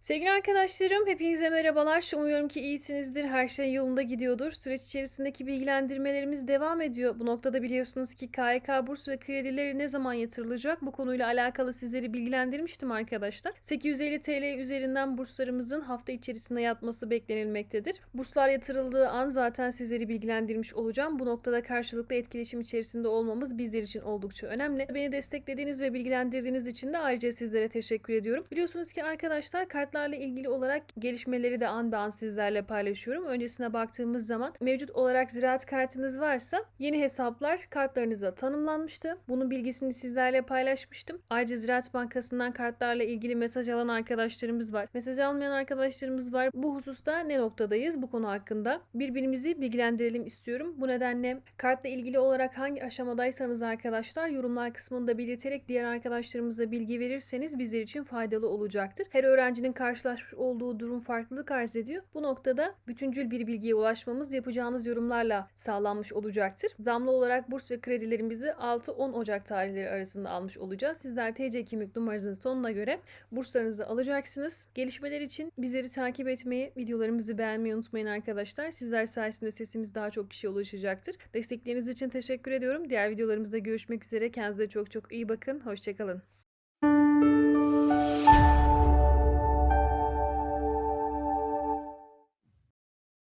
Sevgili arkadaşlarım, hepinize merhabalar. Umuyorum ki iyisinizdir, her şey yolunda gidiyordur. Süreç içerisindeki bilgilendirmelerimiz devam ediyor. Bu noktada biliyorsunuz ki KYK burs ve kredileri ne zaman yatırılacak? Bu konuyla alakalı sizleri bilgilendirmiştim arkadaşlar. 850 TL üzerinden burslarımızın hafta içerisinde yatması beklenilmektedir. Burslar yatırıldığı an zaten sizleri bilgilendirmiş olacağım. Bu noktada karşılıklı etkileşim içerisinde olmamız bizler için oldukça önemli. Beni desteklediğiniz ve bilgilendirdiğiniz için de ayrıca sizlere teşekkür ediyorum. Biliyorsunuz ki arkadaşlar kartlarla ilgili olarak gelişmeleri de an be an sizlerle paylaşıyorum. Öncesine baktığımız zaman mevcut olarak ziraat kartınız varsa yeni hesaplar kartlarınıza tanımlanmıştı. Bunun bilgisini sizlerle paylaşmıştım. Ayrıca Ziraat Bankası'ndan kartlarla ilgili mesaj alan arkadaşlarımız var. Mesaj almayan arkadaşlarımız var. Bu hususta ne noktadayız bu konu hakkında? Birbirimizi bilgilendirelim istiyorum. Bu nedenle kartla ilgili olarak hangi aşamadaysanız arkadaşlar yorumlar kısmında belirterek diğer arkadaşlarımıza bilgi verirseniz bizler için faydalı olacaktır. Her öğrencinin karşılaşmış olduğu durum farklılık arz ediyor. Bu noktada bütüncül bir bilgiye ulaşmamız yapacağınız yorumlarla sağlanmış olacaktır. Zamlı olarak burs ve kredilerimizi 6-10 Ocak tarihleri arasında almış olacağız. Sizler TC kimlik numaranızın sonuna göre burslarınızı alacaksınız. Gelişmeler için bizleri takip etmeyi, videolarımızı beğenmeyi unutmayın arkadaşlar. Sizler sayesinde sesimiz daha çok kişiye ulaşacaktır. Destekleriniz için teşekkür ediyorum. Diğer videolarımızda görüşmek üzere. Kendinize çok çok iyi bakın. Hoşçakalın.